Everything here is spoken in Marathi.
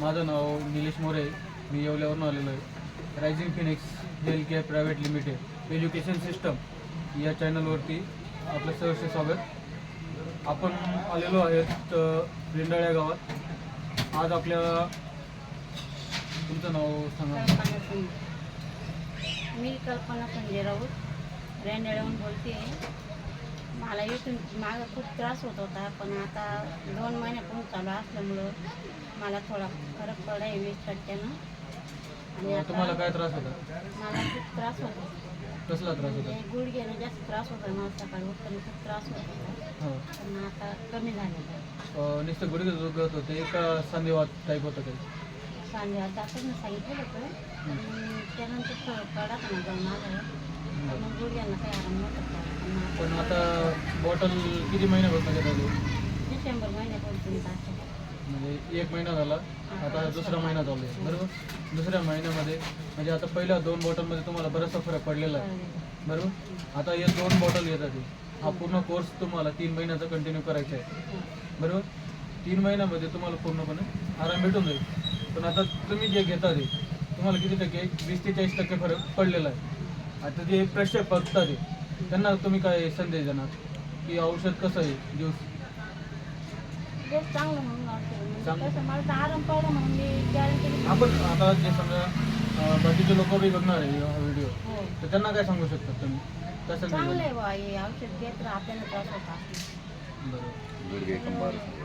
माझं नाव निलेश मोरे मी येवल्यावरून आलेलो आहे. Rising phoenix health care private limited education system या चॅनलवरती आपलं सहर्ष स्वागत. आपण आलेलो आहेत अ, रिंडाळ्या गावात. आज आपल्याला तुमचं नाव सांगा कल्पना मी कल्पना संजय राऊत रेंडाळ्याहून बोलते मला इथून माझा खूप त्रास होत होता पण आता दोन महिने चालू असल्यामुळं मला थोडा फरक पडला आहे वीस टक्क्यानं आणि अ, तुम्हाला आता काय त्रास होता? मला खूप त्रास होतो. कसला त्रास होता? म्हणजे गुडघ्यानं जास्त त्रास होता मला सकाळी उठताना खूप त्रास होत होता. हो. पण आता कमी झालेला आहे. अ, नुसतं गुडघे दुखत होते का सांधेवात टाईप होतं काही? सांध्या डॉक्टरनं सांगितलं होतं. आणि त्यानंतर फरक पडला का ना जाऊन आलं. पण मग गुडघ्यांना काही आराम नव्हता. पण आता बॉटल किती महिन्यापासून घेत होते डिसेंबर म्हणजे एक महिना झाला. आता दुसरा महिना चालू आहे. बरोबर? दुसऱ्या महिन्यामध्ये म्हणजे आता पहिल्या दोन बॉटलमध्ये तुम्हाला बराचसा फरक पडलेला आहे. बरोबर? आता हे दोन बॉटल येतात हे. हा पूर्ण कोर्स तुम्हाला तीन महिन्याचा कंटिन्यू करायचा आहे. बरोबर? तीन महिन्यामध्ये तुम्हाला पूर्णपणे आराम भेटून जाईल. पण आता तुम्ही जे घेता ते तुम्हाला किती टक्के वीस ते चाळीस टक्के फरक पडलेला आहे. आता जे प्रेक्षक बघतात ते त्यांना तुम्ही काय संदेश देणार? की औषध कसं आहे? दिवस तेच चांगलं म्हणून वाटतं. म्हणजे मला तर आराम पडला म्हणून मी गॅरंटी आपण आता जे समजा बाकीचे लोक बी बघणार आहे हा व्हिडिओ हो. तर त्यांना काय सांगू शकतात तुम्ही? कसं चांगलं आहे बा हे औषध घेत राहा आपल्याला त्रास होता बरोबर